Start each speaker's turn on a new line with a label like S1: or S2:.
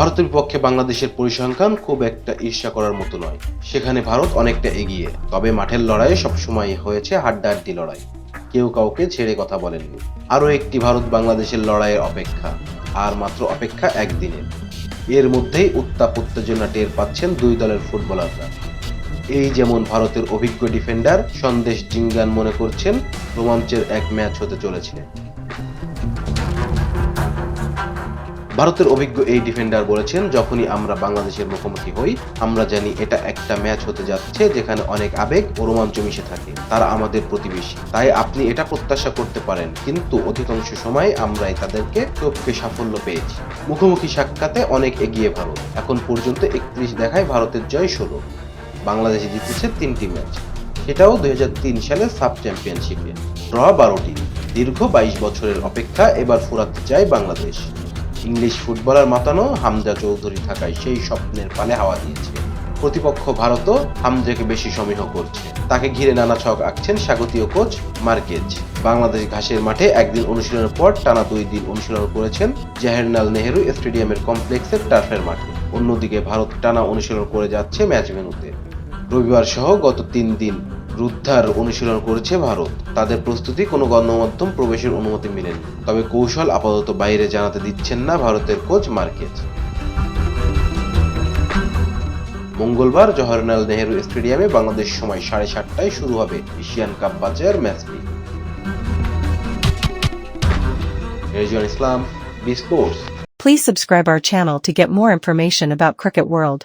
S1: ভারতের বিপক্ষে বাংলাদেশের পরিসংখ্যান খুব একটা ঈর্ষা করার মতো নয়। সেখানে ভারত অনেকটা এগিয়ে, তবে মাঠের লড়াইয়ে সবসময় হয়েছে হাড্ডাহাড্ডি লড়াই। কেউ কাউকে ছেড়ে কথা বলেননি। আরও একটি ভারত বাংলাদেশের লড়াইয়ের অপেক্ষা, আর মাত্র অপেক্ষা একদিনের। এর মধ্যেই উত্তাপ উত্তেজনা টের পাচ্ছেন দুই দলের ফুটবলাররা। এই যেমন ভারতের অভিজ্ঞ ডিফেন্ডার সন্দেশ জিঙ্গান মনে করছেন, রোমাঞ্চের এক ম্যাচ হতে চলেছে। ভারতের অভিজ্ঞ এই ডিফেন্ডার বলেছেন, যখনই আমরা বাংলাদেশের মুখোমুখি হই, আমরা জানি এটা একটা ম্যাচ হতে যাচ্ছে যেখানে অনেক আবেগ ও রোমাঞ্চ মিশে থাকে। তারা আমাদের প্রতিবেশী। তাই আপনি এটা প্রত্যাশা করতে পারেন। কিন্তু অধিকাংশ সময় আমরাই তাদেরকে টপকে সাফল্য পেয়েছি। মুখোমুখি সাক্ষাতে অনেক এগিয়ে ভারত। এখন পর্যন্ত একত্রিশ দেখায় ভারতের জয় ষোলো। বাংলাদেশে জিতেছে তিনটি ম্যাচ। সেটাও দুই হাজার তিন সালে সাব চ্যাম্পিয়নশিপে। ড্র বারোটি। দীর্ঘ বাইশ বছরের অপেক্ষা এবার ফুরাতে চায় বাংলাদেশ। ইংলিশ ফুটবলার মাতানো হামজা চৌধুরী থাকায় সেই স্বপ্নের পালে হাওয়া দিয়েছে। প্রতিপক্ষ ভারতও হামজাকে বেশি সমীহ করছে। তাকে ঘিরে নানা ছক আঁকছেন স্বাগতীয় কোচ মার্কেজ। বাংলাদেশ ঘাসের মাঠে একদিন অনুশীলনের পর টানা দুই দিন অনুশীলন করেছেন জাহেরলাল নেহেরু স্টেডিয়ামের কমপ্লেক্সের টার্ফের মাঠে। অন্যদিকে ভারত টানা অনুশীলন করে যাচ্ছে ম্যাচ ভেন্যুতে। রবিবার সহ গত তিন দিন রুদ্ধার অনুশীলন করেছে ভারত। তাদের প্রস্তুতি কোনো গণমাধ্যম প্রবেশের অনুমতি মেলেনি। তবে কৌশল আপাতত বাইরে জানাতে দিচ্ছেন না ভারতের কোচ মার্কেজ। মঙ্গলবার জওহরলাল নেহেরু স্টেডিয়ামে বাংলাদেশ সময় সাড়ে সাতটায় শুরু হবে এশিয়ান কাপ বাছাইয়ের ম্যাচটি। Islam, B
S2: Please subscribe our channel to get more information about Cricket World.